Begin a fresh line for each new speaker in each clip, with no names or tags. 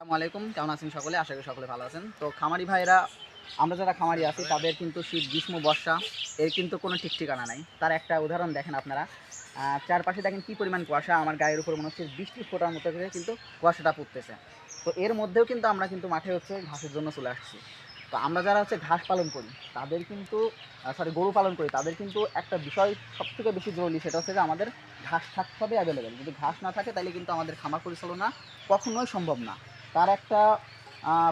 আসসালামু আলাইকুম, কেমন আছেন সকলে? আশা করি সকলে ভালো আছেন। তো খামারি ভাইরা আমরা যারা খামারি আছি, তাদের কিন্তু শীত, গ্রীষ্ম, বর্ষা, এর কিন্তু কোনো ঠিক ঠিকানা নাই। তার একটা উদাহরণ দেখেন আপনারা। চারপাশে দেখেন কি পরিমাণ কুয়াশা, আমার গায়ের উপর মনে হচ্ছে বৃষ্টি ফোটার মতো করে কিন্তু কুয়াশাটা পড়তেছে। তো এর মধ্যেও কিন্তু আমরা কিন্তু মাঠে হচ্ছে ঘাসের জন্য চলে আসছি। তো আমরা যারা হচ্ছে ঘাস পালন করি, তাদের কিন্তু সরি গরু পালন করি, তাদের কিন্তু একটা বিষয় সবথেকে বেশি জরুরি, সেটা হচ্ছে যে আমাদের ঘাস থাকতে হবে অ্যাভেলেবেল যদি ঘাস না থাকে, তাহলে কিন্তু আমাদের খামার পরিচালনা কখনোই সম্ভব না। তার একটা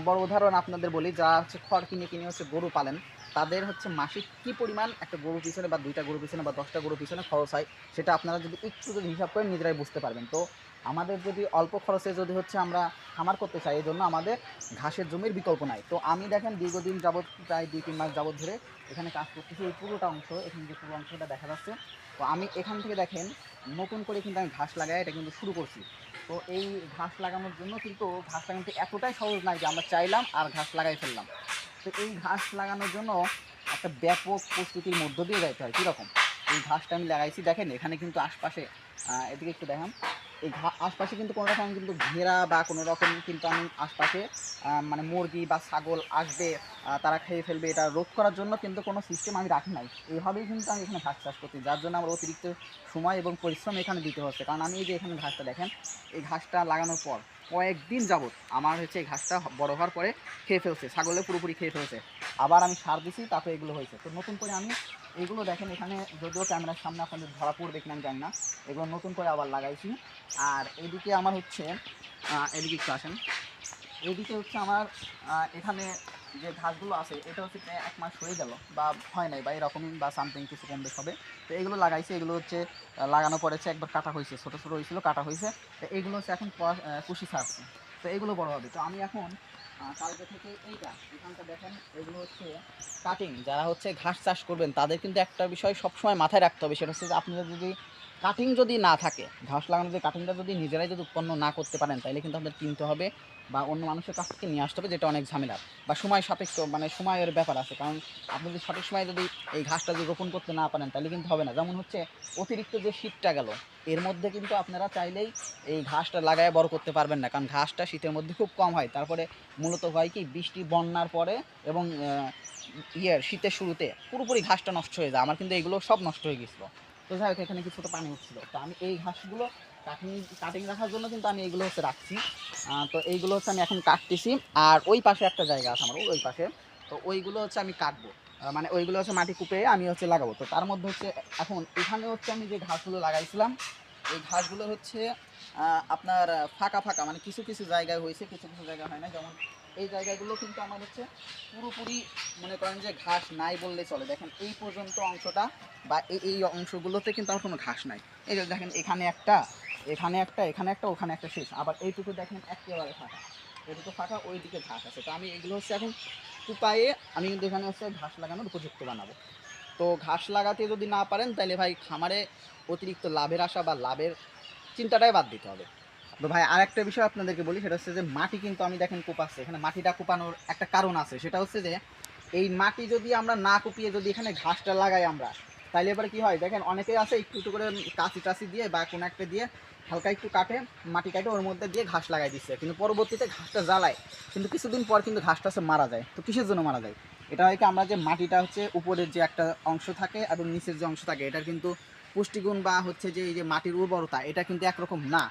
বড় উদাহরণ আপনাদের বলি যা হচ্ছে খড় কিনে কিনে হচ্ছে গরু পালেন, তাদের হচ্ছে মাসিক কী পরিমাণ একটা গরু পিছনে বা দুইটা গরু পিছনে বা দশটা গরু পিছনে খরচ হয়, সেটা আপনারা যদি একটু যদি হিসাব করেন, নিজেরাই বুঝতে পারবেন। তো আমাদের যদি অল্প খরচে যদি হচ্ছে আমরা খামার করতে চাই এই জন্য আমাদের ঘাসের জমির বিকল্প নাই। তো আমি দেখেন দীর্ঘদিন যাবৎ, প্রায় দুই, তিন মাস যাবৎ ধরে এখানে কাজ করতেছি, এই পুরোটা অংশ, এখানে যে পুরো অংশটা দেখা যাচ্ছে, তো আমি এখান থেকে দেখেন, নতুন করে কিন্তু আমি ঘাস লাগাই, এটা কিন্তু শুরু করছি। তো এই ঘাস লাগানোর জন্য কিন্তু ঘাস লাগানোটি এতটাই সহজ নয় যে আমরা চাইলাম আর ঘাস লাগাই ফেললাম। তো এই ঘাস লাগানোর জন্য একটা ব্যাপক প্রস্তুতির মধ্য দিয়ে যাইতে হয়। কীরকম? এই ঘাসটা আমি লাগাইছি, দেখেন এখানে কিন্তু আশপাশে এদিকে একটু দেখান। এই আশপাশে কিন্তু কোনো রকম কিন্তু ঘেরা বা কোনো রকম কিন্তু আমি আশপাশে মানে মুরগি বা ছাগল আসবে তারা খেয়ে ফেলবে, এটা রোধ করার জন্য কিন্তু কোনো সিস্টেম আমি রাখি নাই। এইভাবেই কিন্তু আমি এখানে ঘাস চাষ করছি, যার জন্য আমার অতিরিক্ত সময় এবং পরিশ্রম এখানে দিতে হচ্ছে। কারণ আমি এই যে এখানে ঘাসটা দেখেন, এই ঘাসটা লাগানোর পর কয়েকদিন যাবৎ আমার হচ্ছে এই ঘাসটা বড় হওয়ার পরে খেয়ে ফেলছে, ছাগলে পুরোপুরি খেয়ে ফেলছে। আবার আমি সার দিছি তাতে এগুলো হয়েছে। তো নতুন করে আমি এগুলো দেখেন এখানে, যদিও ক্যামেরার সামনে আপনাদের ধরা পড়বে কিনা জানি না। এগুলো নতুন করে আবার লাগাইছি। আর এদিকে আমার হচ্ছে এদিকে একটু আসেন। এদিকে হচ্ছে আমার এখানে যে ঘাসগুলো আছে, এটা হচ্ছে প্রায় এক মাস হয়ে গেল বা হয় নাই বা এরকমই বা সামথিং কিছু কম বেশ হবে। তো এগুলো লাগাইছে, এগুলো হচ্ছে লাগানো পড়েছে একবার কাটা হয়েছে ছোটো ছোটো হয়েছিল কাটা হয়েছে তো এগুলো হচ্ছে এখন কুশি ছাড়ছে তো এগুলো বড় হবে। তো আমি এখন কালকে থেকে এইটা, এখানটা দেখেন, এগুলো হচ্ছে কাটিং যারা হচ্ছে ঘাস চাষ করবেন, তাদের কিন্তু একটা বিষয় সবসময় মাথায় রাখতে হবে, সেটা হচ্ছে যে আপনারা যদি কাটিং যদি না থাকে, ঘাস লাগানো যে কাটিংটা যদি নিজেরাই যদি উৎপন্ন না করতে পারেন তাহলে কিন্তু আপনাদের কিনতে হবে বা অন্য মানুষের কাছ থেকে নিয়ে আসতে হবে, যেটা অনেক ঝামেলার বা সময় সাপেক্ষ মানে সময়ের ব্যাপার আছে, কারণ আপনি যদি সঠিক সময়ে যদি এই ঘাসটা যদি রোপণ করতে না পারেন তাহলে কিন্তু হবে না। যেমন হচ্ছে অতিরিক্ত যে শীতটা গেল, এর মধ্যে কিন্তু আপনারা চাইলেই এই ঘাসটা লাগায় বড় করতে পারবেন না, কারণ ঘাসটা শীতের মধ্যে খুব কম হয়। তারপরে মূলত হয় কি, বৃষ্টি বন্যার পরে এবং ইয়ের শীতের শুরুতে পুরোপুরি ঘাসটা নষ্ট হয়ে যায়। আমার কিন্তু এগুলো সব নষ্ট হয়ে গেছিল। তো যাই হোক, এখানে কিছুটা পানি উঠছিল। তো আমি এই ঘাসগুলো কাটিং কাটিং রাখার জন্য কিন্তু আমি এইগুলো হচ্ছে রাখছি। তো এইগুলো হচ্ছে আমি এখন কাটতেছি। আর ওই পাশে একটা জায়গা আছে আমার, ওই পাশে। তো ওইগুলো হচ্ছে আমি কাটবো। মানে ওইগুলো হচ্ছে মাটি কুপে আমি হচ্ছে লাগাবো। তো তার মধ্যে হচ্ছে, এখন এখানে হচ্ছে আমি যে ঘাসগুলো লাগাইছিলাম, এই ঘাসগুলো হচ্ছে আপনার ফাঁকা ফাঁকা মানে কিছু কিছু জায়গায় হয়েছে, কিছু কিছু জায়গায় হয় না যেমন এই জায়গাগুলো কিন্তু আমার হচ্ছে পুরোপুরি মনে করেন যে ঘাস নাই বললে চলে। দেখেন এই পর্যন্ত অংশটা বা এই অংশগুলোতে কিন্তু আমার কোনো ঘাস নাই। এই দেখেন এখানে একটা এখানে একটা এখানে একটা, ওখানে একটা শেষ। আবার এইটুকু দেখেন একেবারে ফাঁকা। এইটুকু ফাঁকা ওই দিকে ঘাস আছে। তো আমি এগুলো হচ্ছে এখন কুপায়ে আমি কিন্তু এখানে হচ্ছে ঘাস লাগানোর উপযুক্ত বানাবো। তো ঘাস লাগাতে যদি না পারেন তাহলে ভাই খামারে অতিরিক্ত লাভের আশা বা লাভের চিন্তাটাই বাদ দিতে হবে। তো ভাই আর একটা বিষয় আপনাদেরকে বলি, সেটা হচ্ছে যে মাটি কিন্তু আমি দেখেন কোপাচ্ছে। এখানে মাটিটা কোপানোর একটা কারণ আছে। সেটা হচ্ছে যে এই মাটি যদি আমরা না কুপিয়ে যদি এখানে ঘাসটা লাগাই আমরা তাহলে এবারে কি হয়? দেখেন অনেকেই আছে একটু একটু করে কাঁচি টাচি দিয়ে বা কোনো একটা দিয়ে হালকা একটু কাটে, মাটি কাটে, ওর মধ্যে দিয়ে ঘাস লাগাই দিচ্ছে। কিন্তু পরবর্তীতে ঘাসটা জ্বালায়। কিন্তু কিছুদিন পর কিন্তু ঘাসটা হচ্ছে মারা যায়। তো কিসের জন্য মারা যায়? এটা হয় কি, আমরা যে মাটিটা হচ্ছে উপরের যে একটা অংশ থাকে এবং নিচের যে অংশ থাকে, এটার কিন্তু পুষ্টিগুণ বা হচ্ছে যে এই যে মাটির উর্বরতা, এটা কিন্তু একরকম না।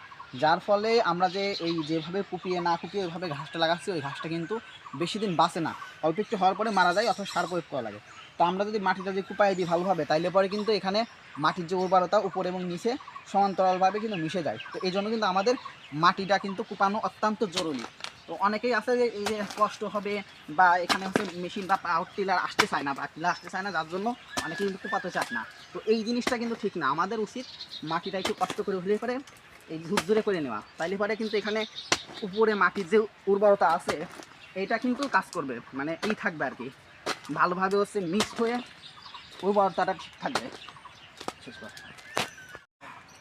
যার ফলে আমরা যে এই যেভাবে কুপিয়ে না কুপিয়ে ওইভাবে ঘাসটা লাগাচ্ছি, ওই ঘাসটা কিন্তু বেশি দিন বাঁচে না। অল্প একটু হওয়ার পরে মারা যায় অথবা সার প্রয়োগ করা লাগে। তো আমরা যদি মাটিটা যদি কুপাই দিই ভালোভাবে, তাইলে পরে কিন্তু এখানে মাটির যে উর্বরতা উপরে এবং নিচে সমান্তরালভাবে কিন্তু মিশে যায়। তো এই জন্য কিন্তু আমাদের মাটিটা কিন্তু কুপানো অত্যন্ত জরুরি। তো অনেকেই আছে যে, এই যে কষ্ট হবে বা এখানে হচ্ছে মেশিন বা পাওয়ার টিলার আসতে চায় না, বা টিলার আসতে চায় না, যার জন্য অনেকে কিন্তু কুপাতে চায় না। তো এই জিনিসটা কিন্তু ঠিক না। আমাদের উচিত মাটিটা একটু কষ্ট করে হলে পরে এই ঝুরঝুরে করে নেওয়া। তাইলে পরে কিন্তু এখানে উপরে মাটির যে উর্বরতা আছে এটা কিন্তু কাজ করবে। মানে এই থাকবে আর কি। ভালোভাবে হচ্ছে মিক্সড হয়ে উর্বরতাটা থাকবে।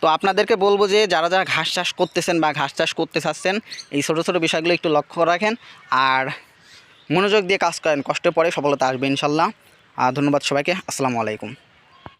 তো আপনাদেরকে বলব যে, যারা যারা ঘাস চাষ করতেছেন বা ঘাস চাষ করতে চাচ্ছেন, এই ছোটো ছোটো বিষয়গুলো একটু লক্ষ্য রাখেন আর মনোযোগ দিয়ে কাজ করেন। কষ্টের পরে সফলতা আসবে ইনশাল্লাহ। আর ধন্যবাদ সবাইকে। আসসালামু আলাইকুম।